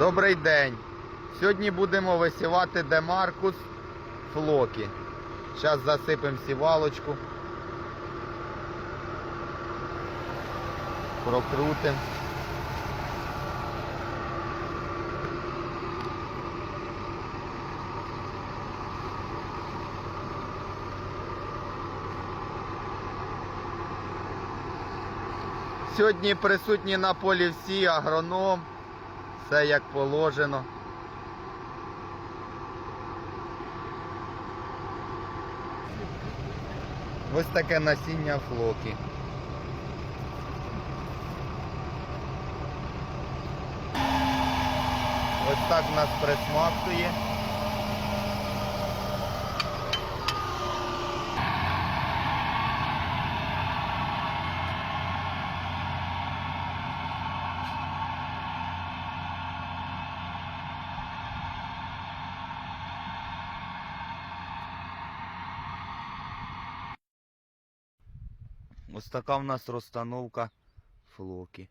Добрий день. Сьогодні будемо висівати демаркус флоки. Зараз засипемо сівалочку. Прокрутимо. Сьогодні присутні на полі всі агроном, все як положено. Ось таке насіння флоки. Ось так нас присмактує. Ось така в нас розстановка флоки.